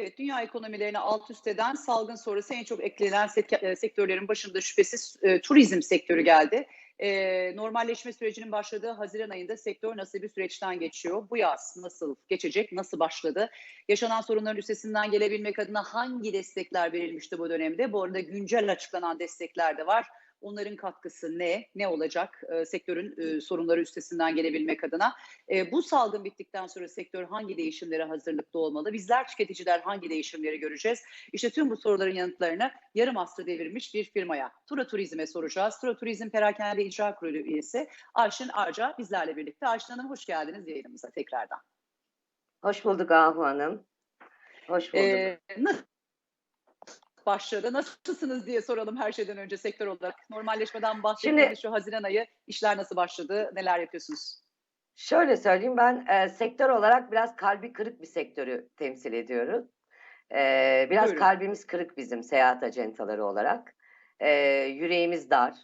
Evet, dünya ekonomilerini alt üst eden salgın sonrası en çok eklenen e, sektörlerin başında şüphesiz e, turizm sektörü geldi. E, normalleşme sürecinin başladığı Haziran ayında sektör nasıl bir süreçten geçiyor? Bu yaz nasıl geçecek, nasıl başladı? Yaşanan sorunların üstesinden gelebilmek adına hangi destekler verilmişti bu dönemde? Bu arada güncel açıklanan destekler de var. Onların katkısı ne? Ne olacak e, sektörün e, sorunları üstesinden gelebilmek adına? E, bu salgın bittikten sonra sektör hangi değişimlere hazırlıklı olmalı? Bizler tüketiciler hangi değişimleri göreceğiz? İşte tüm bu soruların yanıtlarını yarım asrı devirmiş bir firmaya, Tura Turizm'e soracağız. Tura Turizm Perakende İcra Kurulu üyesi Ayşin Arca bizlerle birlikte. Ayşin Hanım hoş geldiniz yayınımıza tekrardan. Hoş bulduk Ahu Hanım. Hoş bulduk. Ee, nasıl başladı? Nasılsınız diye soralım her şeyden önce sektör olarak. Normalleşmeden bahsettiğiniz Şimdi- şu Haziran ayı işler nasıl başladı? Neler yapıyorsunuz? Şöyle söyleyeyim ben e, sektör olarak biraz kalbi kırık bir sektörü temsil ediyoruz. E, biraz Buyurun. kalbimiz kırık bizim seyahat acentaları olarak. E, yüreğimiz dar.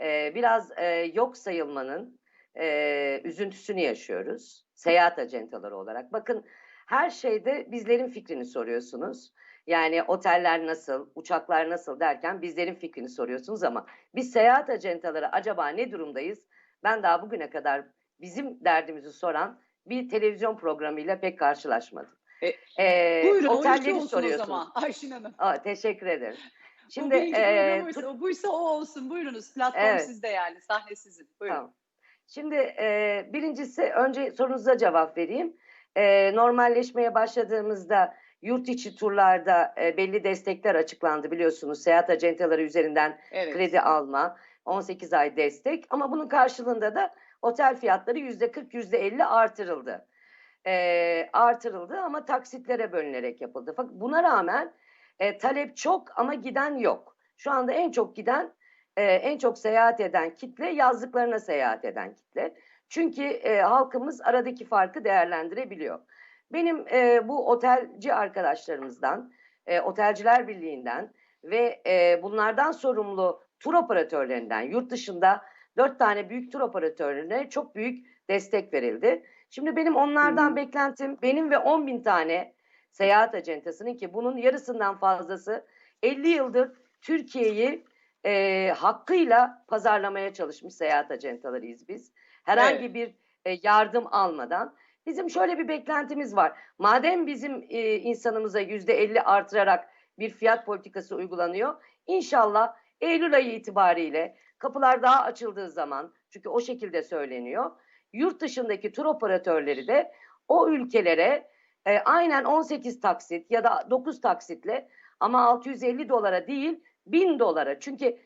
E, biraz e, yok sayılmanın e, üzüntüsünü yaşıyoruz. Seyahat acentaları olarak. Bakın her şeyde bizlerin fikrini soruyorsunuz. Yani oteller nasıl, uçaklar nasıl derken bizlerin fikrini soruyorsunuz ama biz seyahat acentaları acaba ne durumdayız? Ben daha bugüne kadar bizim derdimizi soran bir televizyon programıyla pek karşılaşmadım. E, Ee, Buyurun o otelleri o soruyorsunuz. zaman Ayşin Hanım. Aa, teşekkür ederim. Bu Şimdi birinci e, buysa, buysa o olsun. Buyurunuz. Platform Evet. sizde yani. Sahne sizin. Buyurun. Tamam. Şimdi e, birincisi önce sorunuza cevap vereyim. E, normalleşmeye başladığımızda yurt içi turlarda e, belli destekler açıklandı biliyorsunuz. Seyahat acentaları üzerinden Evet. kredi alma, 18 ay destek ama bunun karşılığında da otel fiyatları yüzde 40, yüzde 50 artırıldı. Ee, artırıldı ama taksitlere bölünerek yapıldı. Fakat buna rağmen e, talep çok ama giden yok. Şu anda en çok giden, e, en çok seyahat eden kitle yazlıklarına seyahat eden kitle. Çünkü e, halkımız aradaki farkı değerlendirebiliyor. Benim e, bu otelci arkadaşlarımızdan, e, Otelciler Birliği'nden ve e, bunlardan sorumlu tur operatörlerinden yurt dışında dört tane büyük tur operatörlerine çok büyük destek verildi. Şimdi benim onlardan hı. beklentim benim ve 10 bin tane seyahat acentasının ki bunun yarısından fazlası 50 yıldır Türkiye'yi e, hakkıyla pazarlamaya çalışmış seyahat acentalarıyız biz. Herhangi bir e, yardım almadan. Bizim şöyle bir beklentimiz var. Madem bizim e, insanımıza yüzde 50 artırarak bir fiyat politikası uygulanıyor. İnşallah Eylül ayı itibariyle kapılar daha açıldığı zaman çünkü o şekilde söyleniyor. Yurt dışındaki tur operatörleri de o ülkelere e, aynen 18 taksit ya da 9 taksitle ama 650 dolara değil 1000 dolara. Çünkü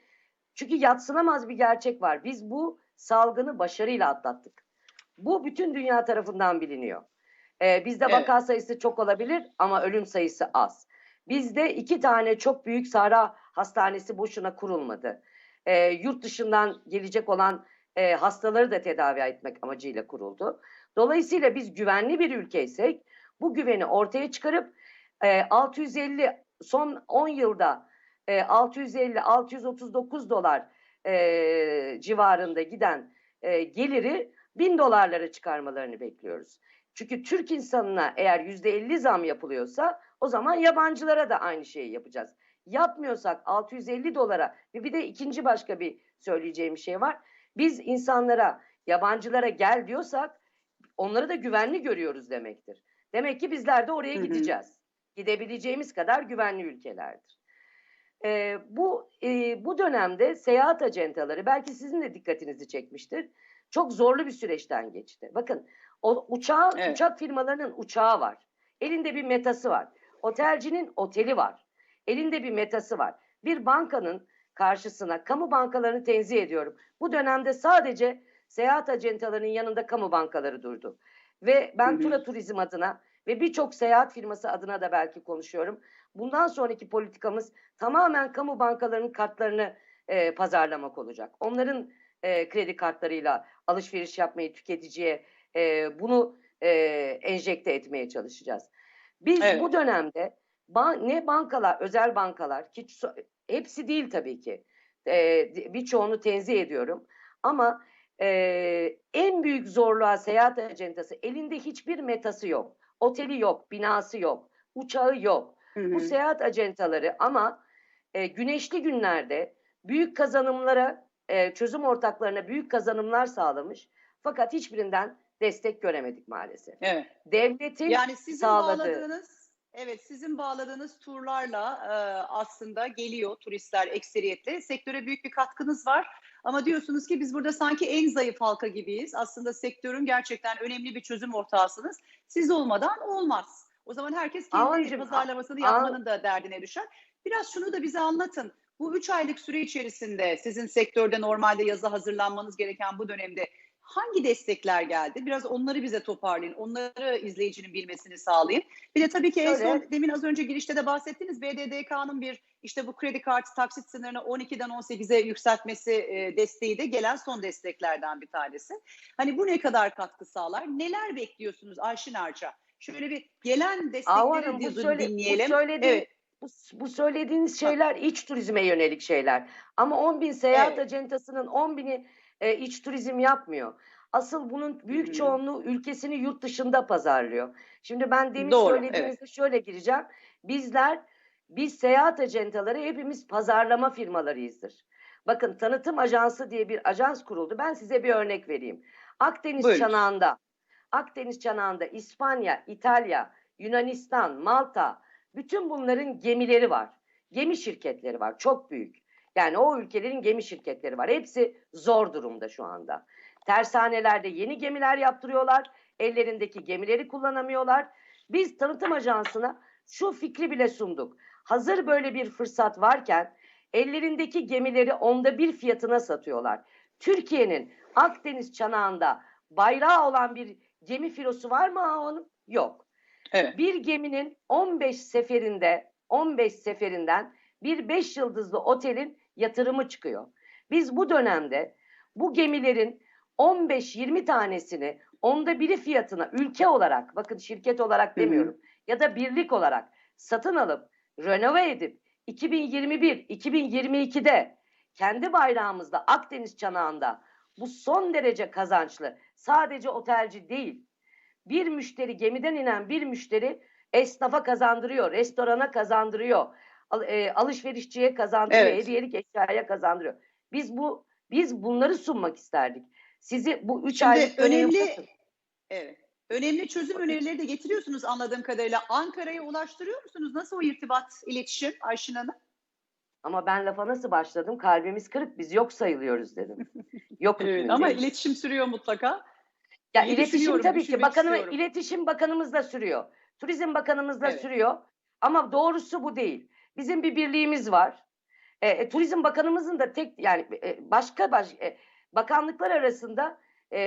çünkü yatsınamaz bir gerçek var. Biz bu salgını başarıyla atlattık. Bu bütün dünya tarafından biliniyor. Ee, bizde Evet. vaka sayısı çok olabilir ama ölüm sayısı az. Bizde iki tane çok büyük Sahra Hastanesi boşuna kurulmadı. Ee, yurt dışından gelecek olan e, hastaları da tedavi etmek amacıyla kuruldu. Dolayısıyla biz güvenli bir ülkeysek bu güveni ortaya çıkarıp e, 650 son 10 yılda e, 650-639 dolar e, civarında giden e, geliri 1000 dolarlara çıkarmalarını bekliyoruz. Çünkü Türk insanına eğer %50 zam yapılıyorsa o zaman yabancılara da aynı şeyi yapacağız. Yapmıyorsak 650 dolara ve bir de ikinci başka bir söyleyeceğim şey var. Biz insanlara, yabancılara gel diyorsak onları da güvenli görüyoruz demektir. Demek ki bizler de oraya Hı hı. gideceğiz. Gidebileceğimiz kadar güvenli ülkelerdir. Ee, bu e, bu dönemde seyahat acentaları belki sizin de dikkatinizi çekmiştir. Çok zorlu bir süreçten geçti. Bakın o uçağın Evet. uçak firmalarının uçağı var. Elinde bir metası var. Otelcinin oteli var. Elinde bir metası var. Bir bankanın karşısına kamu bankalarını tenzih ediyorum. Bu dönemde sadece seyahat acentalarının yanında kamu bankaları durdu. Ve ben. Tura Turizm adına ve birçok seyahat firması adına da belki konuşuyorum. Bundan sonraki politikamız tamamen kamu bankalarının kartlarını e, pazarlamak olacak. Onların e, kredi kartlarıyla alışveriş yapmayı tüketiciye e, bunu e, enjekte etmeye çalışacağız. Biz Evet. bu dönemde ban- ne bankalar, özel bankalar ki hepsi değil tabii ki. E, birçoğunu tenzih ediyorum. Ama e, en büyük zorluğa seyahat acentası elinde hiçbir metası yok. Oteli yok, binası yok, uçağı yok. Hı hı. Bu seyahat acentaları ama e, güneşli günlerde büyük kazanımlara, e, çözüm ortaklarına büyük kazanımlar sağlamış. Fakat hiçbirinden destek göremedik maalesef. Evet. Devletin Yani sizin sağladığı- bağladığınız Evet, sizin bağladığınız turlarla e, aslında geliyor turistler ekseriyetle. Sektöre büyük bir katkınız var. Ama diyorsunuz ki biz burada sanki en zayıf halka gibiyiz. Aslında sektörün gerçekten önemli bir çözüm ortağısınız. Siz olmadan olmaz. O zaman herkes kendi Avancım, pazarlamasını yapmanın da derdine düşer. Biraz şunu da bize anlatın. Bu üç aylık süre içerisinde sizin sektörde normalde yaza hazırlanmanız gereken bu dönemde hangi destekler geldi? Biraz onları bize toparlayın. Onları izleyicinin bilmesini sağlayın. Bir de tabii ki en son demin az önce girişte de bahsettiniz. BDDK'nın bir işte bu kredi kartı taksit sınırını 12'den 18'e yükseltmesi e, desteği de gelen son desteklerden bir tanesi. Hani bu ne kadar katkı sağlar? Neler bekliyorsunuz Ayşin Arca? Şöyle bir gelen destekleri Hanım, bu, söyle, bu, dinleyelim. söylediğin- Evet. Bu, bu söylediğiniz şeyler iç turizme yönelik şeyler. Ama 10 bin seyahat Evet. acentasının 10 bini e, iç turizm yapmıyor. Asıl bunun büyük Hı hı. çoğunluğu ülkesini yurt dışında pazarlıyor. Şimdi ben demin Doğru, söylediğinizde şöyle gireceğim. Bizler, biz seyahat ajantaları hepimiz pazarlama firmalarıyızdır. Bakın tanıtım ajansı diye bir ajans kuruldu. Ben size bir örnek vereyim. Akdeniz Buyurun. çanağında, Akdeniz çanağında İspanya, İtalya, Yunanistan, Malta, bütün bunların gemileri var. Gemi şirketleri var. Çok büyük. Yani o ülkelerin gemi şirketleri var. Hepsi zor durumda şu anda. Tersanelerde yeni gemiler yaptırıyorlar. Ellerindeki gemileri kullanamıyorlar. Biz tanıtım ajansına şu fikri bile sunduk. Hazır böyle bir fırsat varken ellerindeki gemileri onda bir fiyatına satıyorlar. Türkiye'nin Akdeniz çanağında bayrağı olan bir gemi filosu var mı Ahu Hanım? Yok. Evet. Bir geminin 15 seferinde 15 seferinden bir 5 yıldızlı otelin yatırımı çıkıyor. Biz bu dönemde bu gemilerin 15-20 tanesini onda biri fiyatına ülke olarak bakın şirket olarak hı. demiyorum ya da birlik olarak satın alıp renove edip 2021-2022'de kendi bayrağımızda Akdeniz çanağında bu son derece kazançlı sadece otelci değil bir müşteri gemiden inen bir müşteri esnafa kazandırıyor, restorana kazandırıyor, al- e, alışverişçiye kazandırıyor, Evet. hediyelik eşyaya kazandırıyor. Biz bu biz bunları sunmak isterdik. Sizi bu üç Şimdi aylık önemli-. Evet. Önemli çözüm önerileri de getiriyorsunuz anladığım kadarıyla. Ankara'ya ulaştırıyor musunuz? Nasıl o irtibat, iletişim Ayşin Hanım? Ama ben lafa nasıl başladım? Kalbimiz kırık, biz yok sayılıyoruz dedim. Yok Evet, ama iletişim sürüyor mutlaka. Ya İyi iletişim tabii ki bakanım istiyorum. iletişim bakanımız da sürüyor. Turizm bakanımız da Evet. sürüyor. Ama doğrusu bu değil. Bizim bir birliğimiz var. E, e, Turizm bakanımızın da tek yani e, başka baş, e, bakanlıklar arasında e,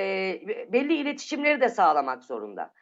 belli iletişimleri de sağlamak zorunda.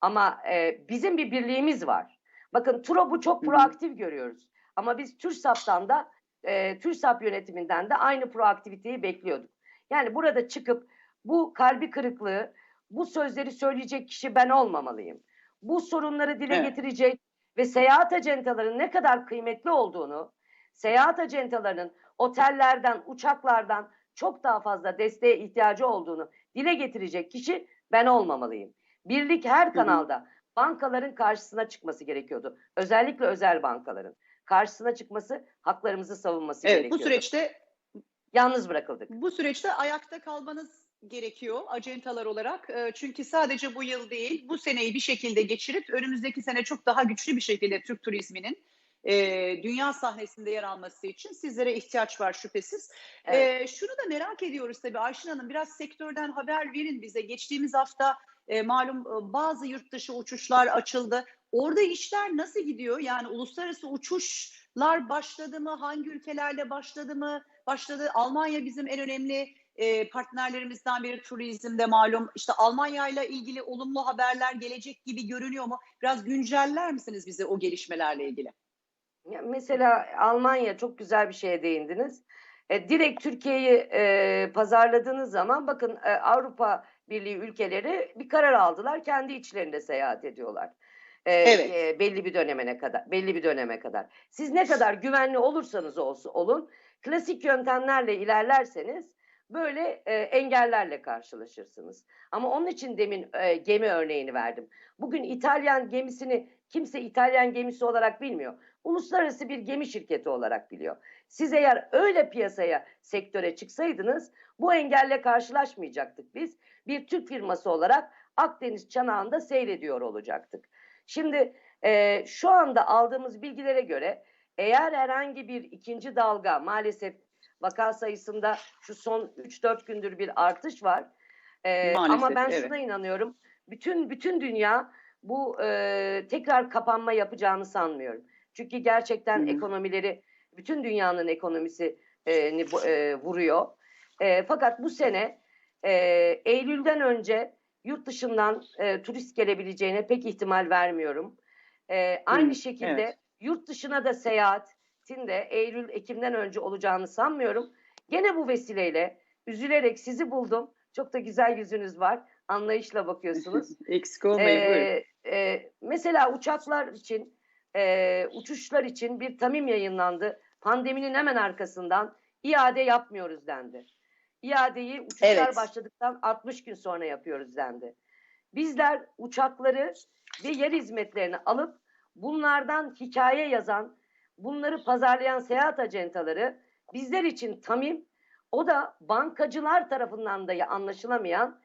Ama e, bizim bir birliğimiz var. Bakın TUROB'u çok Hı hı. proaktif görüyoruz. Ama biz TÜRSAP'tan da e, TÜRSAP yönetiminden de aynı proaktiviteyi bekliyorduk. Yani burada çıkıp bu kalbi kırıklığı, bu sözleri söyleyecek kişi ben olmamalıyım. Bu sorunları dile Evet. getirecek ve seyahat acentalarının ne kadar kıymetli olduğunu, seyahat acentalarının otellerden, uçaklardan çok daha fazla desteğe ihtiyacı olduğunu dile getirecek kişi ben olmamalıyım. Birlik her kanalda bankaların karşısına çıkması gerekiyordu. Özellikle özel bankaların karşısına çıkması, haklarımızı savunması Evet, bu gerekiyordu. süreçte Yalnız bırakıldık. bu süreçte ayakta kalmanız gerekiyor acentalar olarak. E, Çünkü sadece bu yıl değil, bu seneyi bir şekilde geçirip önümüzdeki sene çok daha güçlü bir şekilde Türk turizminin e, dünya sahnesinde yer alması için sizlere ihtiyaç var şüphesiz. Evet. E, şunu da merak ediyoruz tabii Ayşin Hanım biraz sektörden haber verin bize. Geçtiğimiz hafta e, malum e, bazı yurt dışı uçuşlar açıldı. Orada işler nasıl gidiyor? Yani uluslararası uçuşlar başladı mı? Hangi ülkelerle başladı mı? Başladı. Almanya bizim en önemli e, partnerlerimizden biri turizmde malum. İşte Almanya ile ilgili olumlu haberler gelecek gibi görünüyor mu? Biraz günceller misiniz bize o gelişmelerle ilgili? Ya Mesela Almanya çok güzel bir şeye değindiniz. E, direkt Türkiye'yi e, pazarladığınız zaman bakın e, Avrupa Birliği ülkeleri bir karar aldılar. Kendi içlerinde seyahat ediyorlar. E, Evet. e, belli bir dönemine kadar, belli bir döneme kadar. Siz ne kadar güvenli olursanız olsun olun, klasik yöntemlerle ilerlerseniz böyle e, engellerle karşılaşırsınız. Ama onun için demin e, gemi örneğini verdim. Bugün İtalyan gemisini kimse İtalyan gemisi olarak bilmiyor. Uluslararası bir gemi şirketi olarak biliyor. Siz eğer öyle piyasaya, sektöre çıksaydınız bu engelle karşılaşmayacaktık biz. Bir Türk firması olarak Akdeniz çanağında seyrediyor olacaktık. Şimdi e, şu anda aldığımız bilgilere göre eğer herhangi bir ikinci dalga maalesef vaka sayısında şu son 3-4 gündür bir artış var. E, Maalesef, ama ben evet. şuna inanıyorum. Bütün bütün dünya bu e, tekrar kapanma yapacağını sanmıyorum. Çünkü gerçekten Hı hı. ekonomileri bütün dünyanın ekonomisi e, e, vuruyor. E, fakat bu sene e, Eylül'den önce yurt dışından e, turist gelebileceğine pek ihtimal vermiyorum. E, aynı Hı, şekilde evet. yurt dışına da seyahatin de Eylül Ekim'den önce olacağını sanmıyorum. Gene bu vesileyle üzülerek sizi buldum. Çok da güzel yüzünüz var. Anlayışla bakıyorsunuz. Eksik olmayın. Ee, e, mesela uçaklar için, e, uçuşlar için bir tamim yayınlandı. Pandeminin hemen arkasından iade yapmıyoruz dendi. İadeyi uçuşlar Evet. başladıktan 60 gün sonra yapıyoruz dendi. Bizler uçakları ve yer hizmetlerini alıp bunlardan hikaye yazan, bunları pazarlayan seyahat acentaları bizler için tamim, o da bankacılar tarafından da anlaşılamayan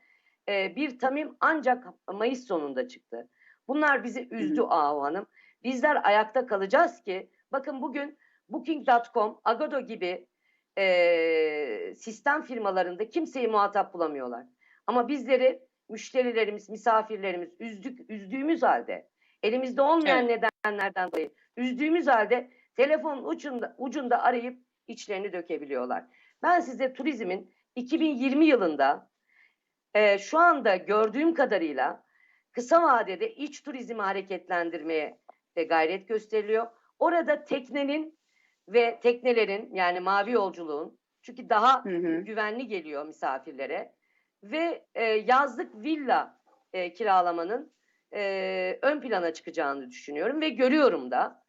e, bir tamim ancak Mayıs sonunda çıktı. Bunlar bizi üzdü Ahu Hanım. Bizler ayakta kalacağız ki bakın bugün Booking.com, Agoda gibi e, sistem firmalarında kimseyi muhatap bulamıyorlar. Ama bizleri müşterilerimiz, misafirlerimiz üzdük, üzdüğümüz halde elimizde olmayan nedenlerden dolayı üzdüğümüz halde telefon ucunda, ucunda arayıp içlerini dökebiliyorlar. Ben size turizmin 2020 yılında e, şu anda gördüğüm kadarıyla kısa vadede iç turizmi hareketlendirmeye e, gayret gösteriliyor. Orada teknenin ve teknelerin yani mavi yolculuğun çünkü daha Hı hı. güvenli geliyor misafirlere ve e, yazlık villa e, kiralamanın e, ön plana çıkacağını düşünüyorum ve görüyorum da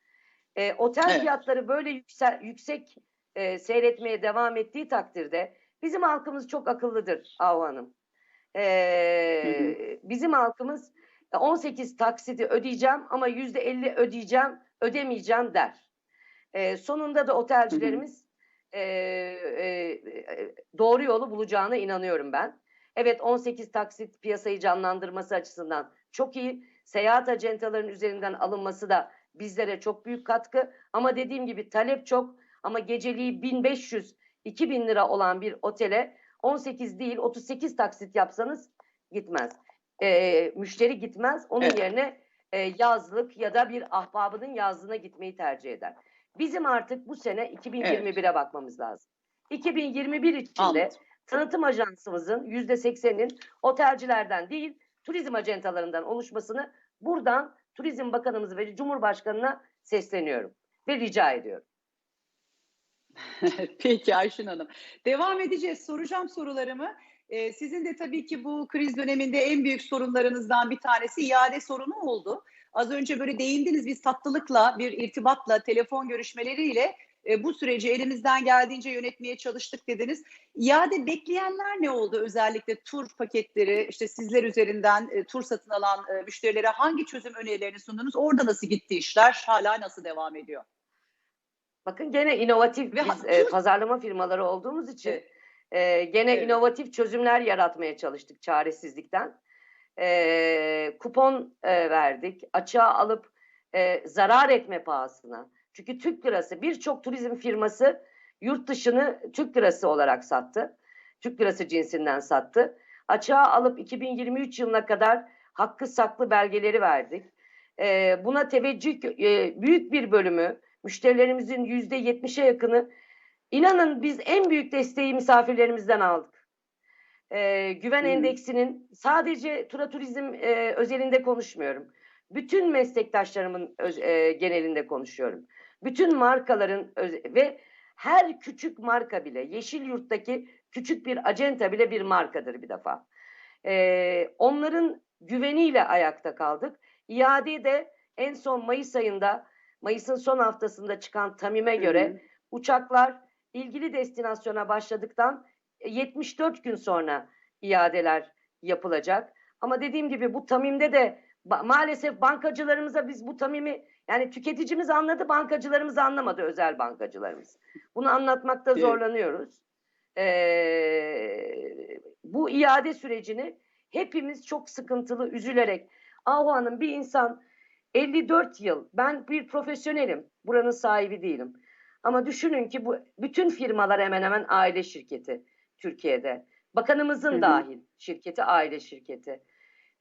e, otel Evet. fiyatları böyle yüksel, yüksek e, seyretmeye devam ettiği takdirde bizim halkımız çok akıllıdır Ahu Hanım. E, Bizim halkımız 18 taksiti ödeyeceğim ama %50 ödeyeceğim, ödemeyeceğim der. E, sonunda da otelcilerimiz e, e, e, doğru yolu bulacağına inanıyorum ben. Evet 18 taksit piyasayı canlandırması açısından çok iyi. Seyahat acentalarının üzerinden alınması da bizlere çok büyük katkı. Ama dediğim gibi talep çok ama geceliği 1500 2000 lira olan bir otele 18 değil 38 taksit yapsanız gitmez. E, müşteri gitmez. Onun Evet. yerine e, yazlık ya da bir ahbabının yazlığına gitmeyi tercih eder. Bizim artık bu sene 2021'e bakmamız lazım. 2021 içinde Anladım. tanıtım ajansımızın yüzde sekseninin otelcilerden değil turizm acentalarından oluşmasını buradan Turizm Bakanımız ve Cumhurbaşkanı'na sesleniyorum ve rica ediyorum. Peki Ayşin Hanım. Devam edeceğiz. Soracağım sorularımı. Ee, sizin de tabii ki bu kriz döneminde en büyük sorunlarınızdan bir tanesi iade sorunu oldu. Az önce böyle değindiniz biz tatlılıkla, bir irtibatla, telefon görüşmeleriyle e, bu süreci elimizden geldiğince yönetmeye çalıştık dediniz. İade bekleyenler ne oldu? Özellikle tur paketleri, işte sizler üzerinden e, tur satın alan e, müşterilere hangi çözüm önerilerini sundunuz? Orada nasıl gitti işler? Hala nasıl devam ediyor? Bakın gene inovatif Ve biz e, pazarlama firmaları olduğumuz için Evet. e, gene Evet. inovatif çözümler yaratmaya çalıştık çaresizlikten. E, kupon e, verdik, açığa alıp e, zarar etme pahasına. Çünkü Türk lirası birçok turizm firması yurt dışını Türk lirası olarak sattı. Türk lirası cinsinden sattı. Açığa alıp 2023 yılına kadar hakkı saklı belgeleri verdik. E, buna teveccüh e, büyük bir bölümü müşterilerimizin yüzde yetmişe yakını inanın biz en büyük desteği misafirlerimizden aldık. Ee, güven Hı. endeksinin sadece tura turizm e, özelinde konuşmuyorum. Bütün meslektaşlarımın öz- e, genelinde konuşuyorum. Bütün markaların ve her küçük marka bile Yeşil Yurt'taki küçük bir acenta bile bir markadır bir defa. Ee, onların güveniyle ayakta kaldık. İadeyi de en son Mayıs ayında Mayıs'ın son haftasında çıkan Tamim'e göre uçaklar ilgili destinasyona başladıktan 74 gün sonra iadeler yapılacak. Ama dediğim gibi bu tamimde de ba- maalesef bankacılarımıza biz bu tamimi yani tüketicimiz anladı, bankacılarımız anlamadı özel bankacılarımız. Bunu anlatmakta zorlanıyoruz. Ee, bu iade sürecini hepimiz çok sıkıntılı, üzülerek Ahu Hanım bir insan 54 yıl ben bir profesyonelim. Buranın sahibi değilim. Ama düşünün ki bu bütün firmalar hemen hemen aile şirketi Türkiye'de. Bakanımızın Hı hı. dahil şirketi aile şirketi.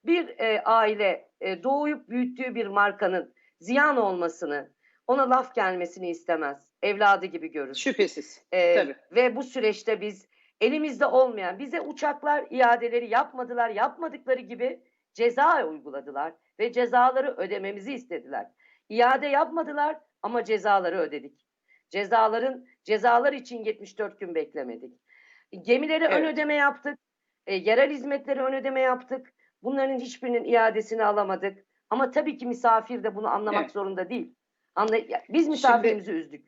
Bir e, aile e, doğuyup büyüttüğü bir markanın ziyan olmasını, ona laf gelmesini istemez. Evladı gibi görür. Şüphesiz. Ee, Tabii. ve bu süreçte biz elimizde olmayan, bize uçaklar iadeleri yapmadılar, yapmadıkları gibi ceza uyguladılar ve cezaları ödememizi istediler. İade yapmadılar ama cezaları ödedik. Cezaların cezalar için 74 gün beklemedik. Gemilere ön Evet. ödeme yaptık. E, yerel hizmetlere ön ödeme yaptık. Bunların hiçbirinin iadesini alamadık. Ama tabii ki misafir de bunu anlamak Evet. zorunda değil. Anla, biz misafirimizi üzdük.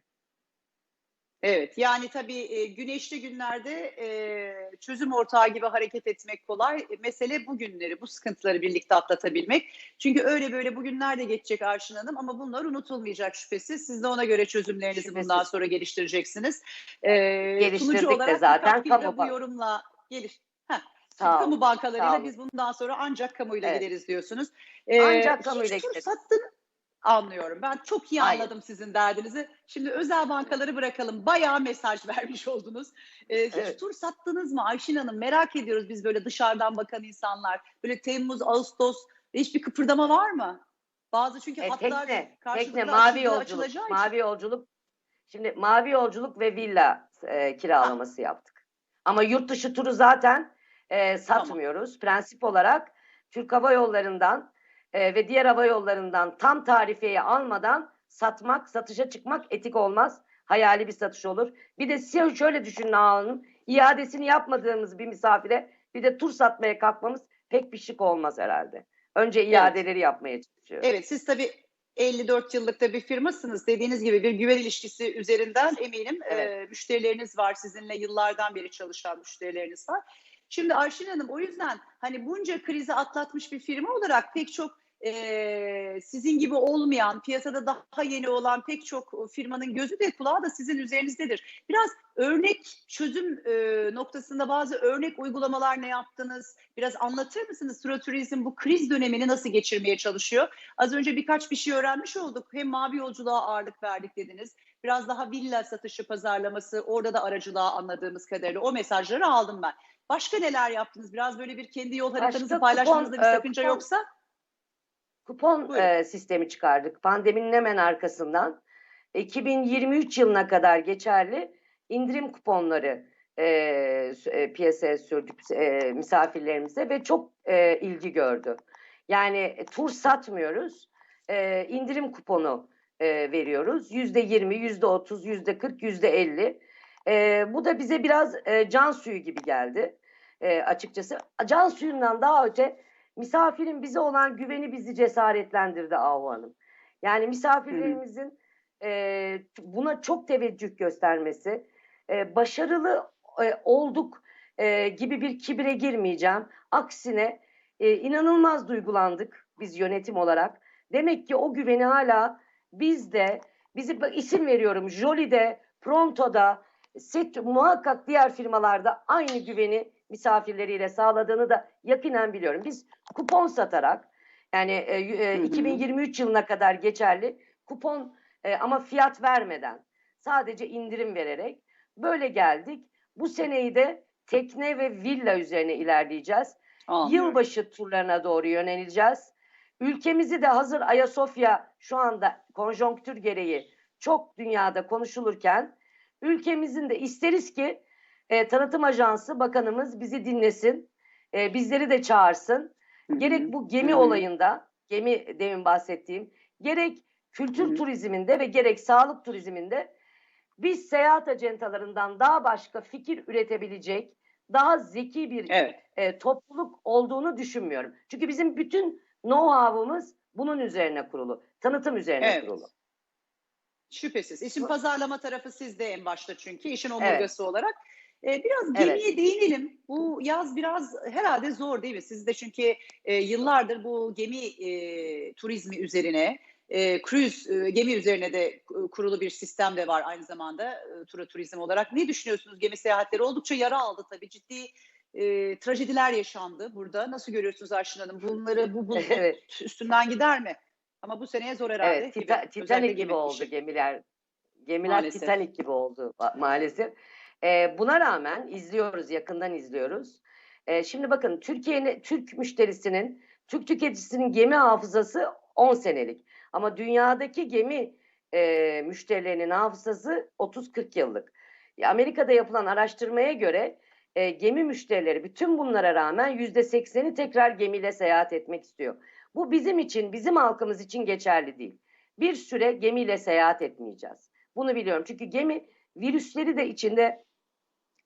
Evet yani tabii e, güneşli günlerde e, çözüm ortağı gibi hareket etmek kolay. E, Mesele bu günleri, bu sıkıntıları birlikte atlatabilmek. Çünkü öyle böyle bugünler de geçecek Arşın Hanım ama bunlar unutulmayacak şüphesiz. Siz de ona göre çözümlerinizi Şüphesiz. bundan sonra geliştireceksiniz. E, Geliştirdik de zaten, bu yorumla geliş. Sağ kamu bankalarıyla biz bundan sonra ancak kamuyla Evet. gideriz diyorsunuz. E, Ancak kamuyla gideriz. sattın- Anlıyorum. Ben çok iyi Hayır. anladım sizin derdinizi. Şimdi özel bankaları bırakalım. Bayağı mesaj vermiş oldunuz. Ee, hiç Evet. tur sattınız mı Ayşin Hanım? Merak ediyoruz biz böyle dışarıdan bakan insanlar. Böyle Temmuz, Ağustos hiçbir kıpırdama var mı? Bazı çünkü E, hatlar tekne, tekne, mavi yolculuk, için. mavi yolculuk. Şimdi mavi yolculuk ve villa e, kiralaması yaptık. Ama yurt dışı turu zaten e, satmıyoruz. Prensip olarak Türk Hava Yolları'ndan e, ve diğer hava yollarından tam tarifeyi almadan satmak, satışa çıkmak etik olmaz. Hayali bir satış olur. Bir de siz şöyle düşünün Hanım, iadesini yapmadığımız bir misafire bir de tur satmaya kalkmamız pek bir şık olmaz herhalde. Önce iadeleri yapmaya çalışıyoruz. Evet siz tabii 54 yıllıkta bir firmasınız. Dediğiniz gibi bir güven ilişkisi üzerinden eminim Evet. e, müşterileriniz var. Sizinle yıllardan beri çalışan müşterileriniz var. Şimdi Ayşin Hanım o yüzden hani bunca krizi atlatmış bir firma olarak pek çok e, sizin gibi olmayan, piyasada daha yeni olan pek çok firmanın gözü de kulağı da sizin üzerinizdedir. Biraz örnek çözüm e, noktasında bazı örnek uygulamalar ne yaptınız? Biraz anlatır mısınız? Turizm bu kriz dönemini nasıl geçirmeye çalışıyor? Az önce birkaç bir şey öğrenmiş olduk. Hem mavi yolculuğa ağırlık verdik dediniz. Biraz daha villa satışı pazarlaması, orada da aracılığa anladığımız kadarıyla o mesajları aldım ben. Başka neler yaptınız? Biraz böyle bir kendi yol haritanızı Başka paylaşmanızda kupon, bir e, sakınca kupon- yoksa? Kupon Buyurun. e, sistemi çıkardık. Pandeminin hemen arkasından 2023 yılına kadar geçerli indirim kuponları e, e, piyasaya sürdük e, misafirlerimize ve çok e, ilgi gördü. Yani e, tur satmıyoruz, e, indirim kuponu e, veriyoruz. Yüzde 20, yüzde 30, yüzde 40, yüzde 50. E, bu da bize biraz e, can suyu gibi geldi e, açıkçası. Can suyundan daha öte misafirin bize olan güveni bizi cesaretlendirdi Ahu Hanım. Yani misafirlerimizin e, buna çok teveccüh göstermesi, e, başarılı e, olduk e, gibi bir kibire girmeyeceğim. Aksine e, inanılmaz duygulandık biz yönetim olarak. Demek ki o güveni hala bizde, bizi isim veriyorum Jolly'de, Pronto'da, Set, muhakkak diğer firmalarda aynı güveni misafirleriyle sağladığını da yakinen biliyorum. Biz kupon satarak yani e, e, Hı hı. 2023 yılına kadar geçerli kupon e, ama fiyat vermeden sadece indirim vererek böyle geldik. Bu seneyi de tekne ve villa üzerine ilerleyeceğiz. Anlıyorum. Yılbaşı turlarına doğru yöneleceğiz. Ülkemizi de hazır Ayasofya şu anda konjonktür gereği çok dünyada konuşulurken ülkemizin de isteriz ki e, tanıtım ajansı bakanımız bizi dinlesin. e, bizleri de çağırsın. Gerek bu gemi olayında, gemi demin bahsettiğim, gerek kültür turizminde ve gerek sağlık turizminde biz seyahat acentalarından daha başka fikir üretebilecek, daha zeki bir Evet. e, topluluk olduğunu düşünmüyorum. Çünkü bizim bütün know-how'ımız bunun üzerine kurulu. Tanıtım üzerine Evet. kurulu. Şüphesiz. İşin pazarlama tarafı sizde en başta çünkü işin omurgası olarak. E, biraz Evet. gemiye değinelim. Bu yaz biraz herhalde zor değil mi? Siz de çünkü e, yıllardır bu gemi e, turizmi üzerine, e, cruise e, gemi üzerine de e, kurulu bir sistem de var aynı zamanda e, tura turizm olarak. Ne düşünüyorsunuz? Gemi seyahatleri oldukça yara aldı tabii. Ciddi e, trajediler yaşandı burada. Nasıl görüyorsunuz Ayşin Hanım? Bunları bu, bu Evet. üstünden gider mi? Ama bu seneye zor herhalde. Evet, gibi. Tita- Özellikle Titanic gibi oldu işi. gemiler. Gemiler Maalesef. Titanic gibi oldu ma- maalesef. Ee, buna rağmen izliyoruz, yakından izliyoruz. Ee, şimdi bakın Türkiye'nin Türk müşterisinin, Türk tüketicisinin gemi hafızası 10 senelik. Ama dünyadaki gemi e, müşterilerinin hafızası 30-40 yıllık. Amerika'da yapılan araştırmaya göre e, gemi müşterileri bütün bunlara rağmen %80'i tekrar gemiyle seyahat etmek istiyor. Bu bizim için, bizim halkımız için geçerli değil. Bir süre gemiyle seyahat etmeyeceğiz. Bunu biliyorum. Çünkü gemi virüsleri de içinde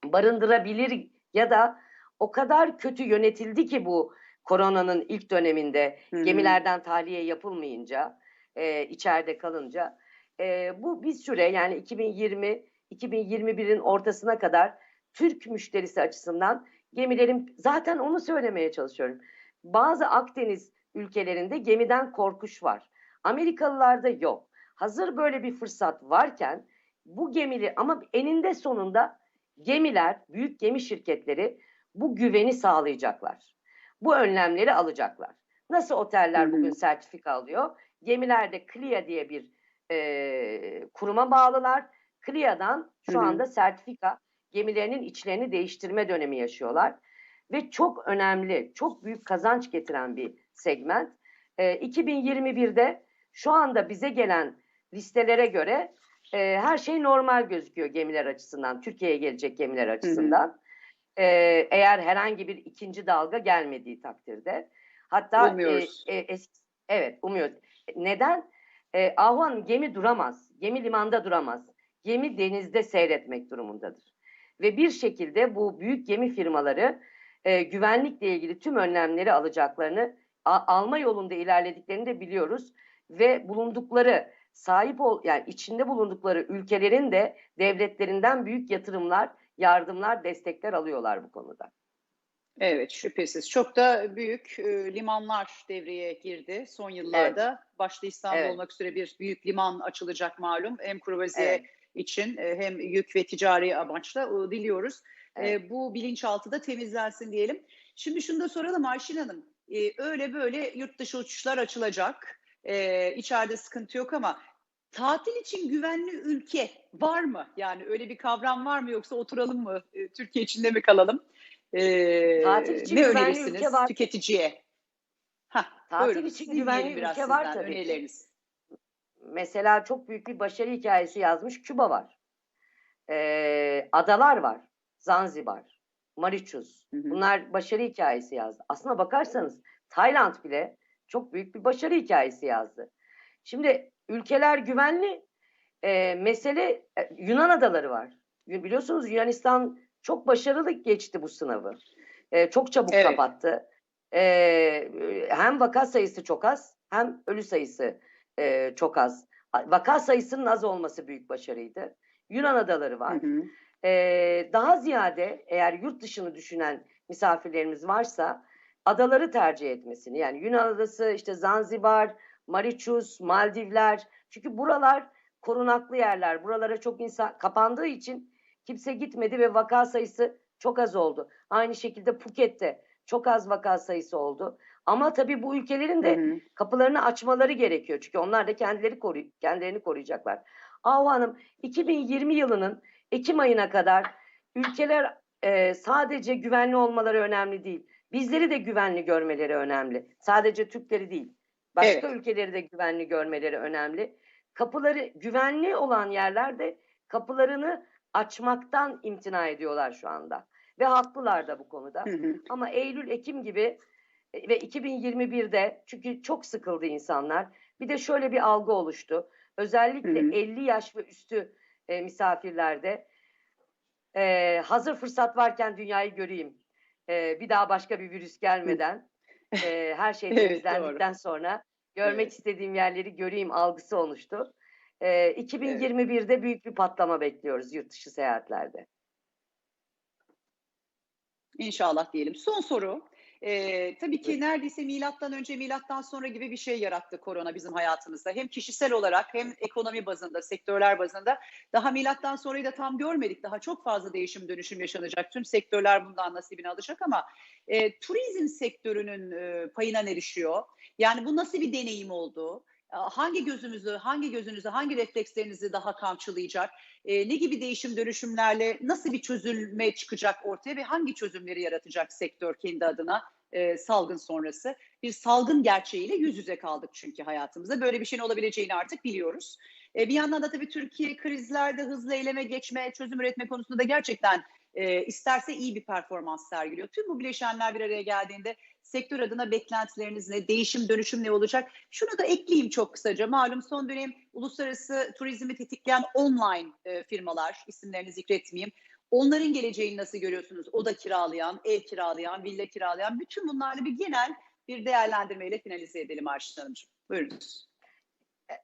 barındırabilir ya da o kadar kötü yönetildi ki bu koronanın ilk döneminde Hı hı. gemilerden tahliye yapılmayınca, e, içeride kalınca e, bu bir süre yani 2020 2021'in ortasına kadar Türk müşterisi açısından gemilerin zaten onu söylemeye çalışıyorum. Bazı Akdeniz ülkelerinde gemiden korkuş var. Amerikalılarda yok. Hazır böyle bir fırsat varken bu gemili ama eninde sonunda gemiler, büyük gemi şirketleri bu güveni sağlayacaklar. Bu önlemleri alacaklar. Nasıl oteller bugün sertifika alıyor? Gemiler de CLIA diye bir e, kuruma bağlılar. CLIA'dan şu anda sertifika gemilerinin içlerini değiştirme dönemi yaşıyorlar. Ve çok önemli, çok büyük kazanç getiren bir segment. E, 2021'de şu anda bize gelen listelere göre e, her şey normal gözüküyor gemiler açısından, Türkiye'ye gelecek gemiler açısından. E, eğer herhangi bir ikinci dalga gelmediği takdirde. Hatta e, Umuyoruz. e, es- evet umuyoruz. Neden? E, Ahu Hanım gemi duramaz. Gemi limanda duramaz. Gemi denizde seyretmek durumundadır. Ve bir şekilde bu büyük gemi firmaları e, güvenlikle ilgili tüm önlemleri alacaklarını a- alma yolunda ilerlediklerini de biliyoruz ve bulundukları sahip ol yani içinde bulundukları ülkelerin de devletlerinden büyük yatırımlar, yardımlar, destekler alıyorlar bu konuda. Evet şüphesiz. Çok da büyük e, limanlar devreye girdi son yıllarda. Başta İstanbul Evet. olmak üzere bir büyük liman açılacak malum. Hem kruvaziye Evet. İçin e, hem yük ve ticari amaçla e, diliyoruz. E, Evet. bu bilinçaltı da temizlensin diyelim. Şimdi şunu da soralım Ayşin Hanım. Öyle böyle yurt dışı uçuşlar açılacak. İçeride sıkıntı yok ama tatil için güvenli ülke var mı? Yani öyle bir kavram var mı yoksa oturalım mı? Türkiye içinde mi kalalım? Tatil için ne güvenli önerirsiniz ülke var. tüketiciye? Hah, Tatil buyurun, için güvenli ülke var tabii önerileriniz. Mesela çok büyük bir başarı hikayesi yazmış Küba var. Ee, adalar var. Zanzibar, Mauritius. Bunlar başarı hikayesi yazdı. Aslına bakarsanız Tayland bile çok büyük bir başarı hikayesi yazdı. Şimdi ülkeler güvenli. Ee, mesele e, Yunan adaları var. Biliyorsunuz Yunanistan çok başarılı geçti bu sınavı. Ee, çok çabuk Evet. kapattı. Ee, hem vaka sayısı çok az hem ölü sayısı e, çok az. Vaka sayısının az olması büyük başarıydı. Yunan adaları var. Hı hı. Ee, daha ziyade eğer yurt dışını düşünen misafirlerimiz varsa adaları tercih etmesini yani Yunan adası işte Zanzibar, Mauritius, Maldivler çünkü buralar korunaklı yerler. Buralara çok insan kapandığı için kimse gitmedi ve vaka sayısı çok az oldu. Aynı şekilde Phuket'te çok az vaka sayısı oldu. Ama tabii bu ülkelerin de Hı hı. kapılarını açmaları gerekiyor. Çünkü onlar da kendileri koruy kendilerini koruyacaklar. Ahu Hanım 2020 yılının Ekim ayına kadar ülkeler e, sadece güvenli olmaları önemli değil. Bizleri de güvenli görmeleri önemli. Sadece Türkleri değil. Başka Evet. ülkeleri de güvenli görmeleri önemli. Kapıları güvenli olan yerlerde kapılarını açmaktan imtina ediyorlar şu anda. Ve haklılar da bu konuda. Hı hı. Ama Eylül, Ekim gibi ve 2021'de çünkü çok sıkıldı insanlar. Bir de şöyle bir algı oluştu. Özellikle Hı hı. 50 yaş ve üstü e, misafirlerde e, hazır fırsat varken dünyayı göreyim. E, bir daha başka bir virüs gelmeden e, her şey Evet, temizlendikten sonra görmek Evet. istediğim yerleri göreyim algısı oluştu. E, 2021'de büyük bir patlama bekliyoruz yurt dışı seyahatlerde. İnşallah diyelim. Son soru. Ee, tabii ki neredeyse milattan önce, milattan sonra gibi bir şey yarattı korona bizim hayatımızda. Hem kişisel olarak hem ekonomi bazında, sektörler bazında. Daha milattan sonrayı da tam görmedik. Daha çok fazla değişim dönüşüm yaşanacak. Tüm sektörler bundan nasibini alacak ama e, turizm sektörünün e, payına ne düşüyor? Yani bu nasıl bir deneyim oldu? Hangi gözümüzü, hangi gözünüzü, hangi reflekslerinizi daha kamçılayacak? E, ne gibi değişim dönüşümlerle nasıl bir çözülme çıkacak ortaya ve hangi çözümleri yaratacak sektör kendi adına e, salgın sonrası? Bir salgın gerçeğiyle yüz yüze kaldık çünkü hayatımızda. Böyle bir şeyin olabileceğini artık biliyoruz. E, bir yandan da tabii Türkiye krizlerde hızlı eyleme geçme, çözüm üretme konusunda gerçekten e, isterse iyi bir performans sergiliyor. Tüm bu bileşenler bir araya geldiğinde sektör adına beklentileriniz ne, değişim dönüşüm ne olacak? Şunu da ekleyeyim çok kısaca. Malum son dönem uluslararası turizmi tetikleyen online e, firmalar, isimlerini zikretmeyeyim. Onların geleceğini nasıl görüyorsunuz? Oda kiralayan, ev kiralayan, villa kiralayan bütün bunlarla bir genel bir değerlendirmeyle finalize edelim Arşin Hanımcığım. Buyurunuz.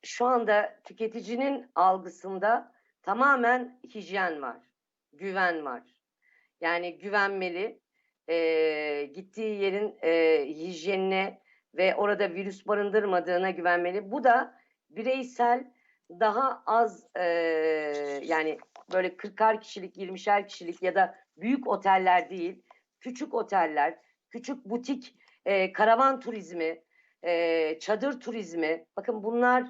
Şu anda tüketicinin algısında tamamen hijyen var, güven var. Yani güvenmeli, e, gittiği yerin e, hijyenine ve orada virüs barındırmadığına güvenmeli. Bu da bireysel daha az e, yani böyle 40'ar kişilik, 20'şer kişilik ya da büyük oteller değil, küçük oteller, küçük butik e, karavan turizmi, e, çadır turizmi, bakın bunlar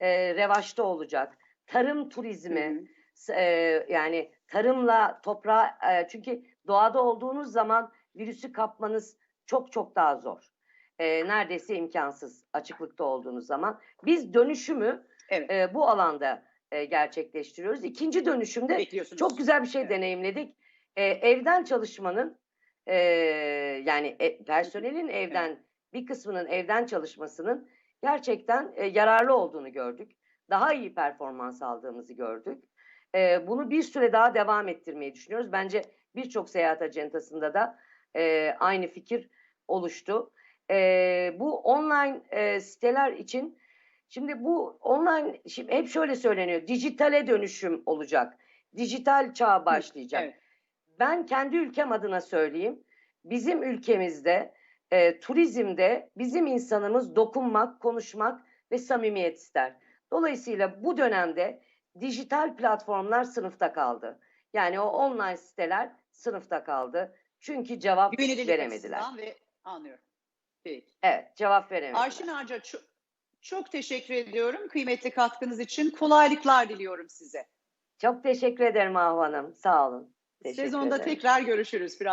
e, revaçta olacak. Tarım turizmi, e, yani tarımla toprağa, e, çünkü doğada olduğunuz zaman virüsü kapmanız çok çok daha zor. E, neredeyse imkansız açıklıkta olduğunuz zaman. Biz dönüşümü Evet. e, bu alanda e, gerçekleştiriyoruz. İkinci dönüşümde çok güzel bir şey Evet. deneyimledik. E, evden çalışmanın e, yani e, personelin evden bir kısmının evden çalışmasının gerçekten e, yararlı olduğunu gördük. Daha iyi performans aldığımızı gördük. E, bunu bir süre daha devam ettirmeyi düşünüyoruz. Bence birçok seyahat acentasında da e, aynı fikir oluştu. E, bu online e, siteler için şimdi bu online şimdi hep şöyle söyleniyor. Dijitale dönüşüm olacak. Dijital çağ başlayacak. Evet. Ben kendi ülkem adına söyleyeyim. Bizim ülkemizde e, turizmde bizim insanımız dokunmak, konuşmak ve samimiyet ister. Dolayısıyla bu dönemde dijital platformlar sınıfta kaldı. Yani o online siteler sınıfta kaldı. Çünkü cevap veremediler. ve anlıyorum. Peki. Evet, cevap veremediler. Arşin Ağaca çok, çok teşekkür ediyorum kıymetli katkınız için. Kolaylıklar diliyorum size. Çok teşekkür ederim Ahu Hanım. Sağ olun. Teşekkür Sezonda ederim. tekrar görüşürüz. Biraz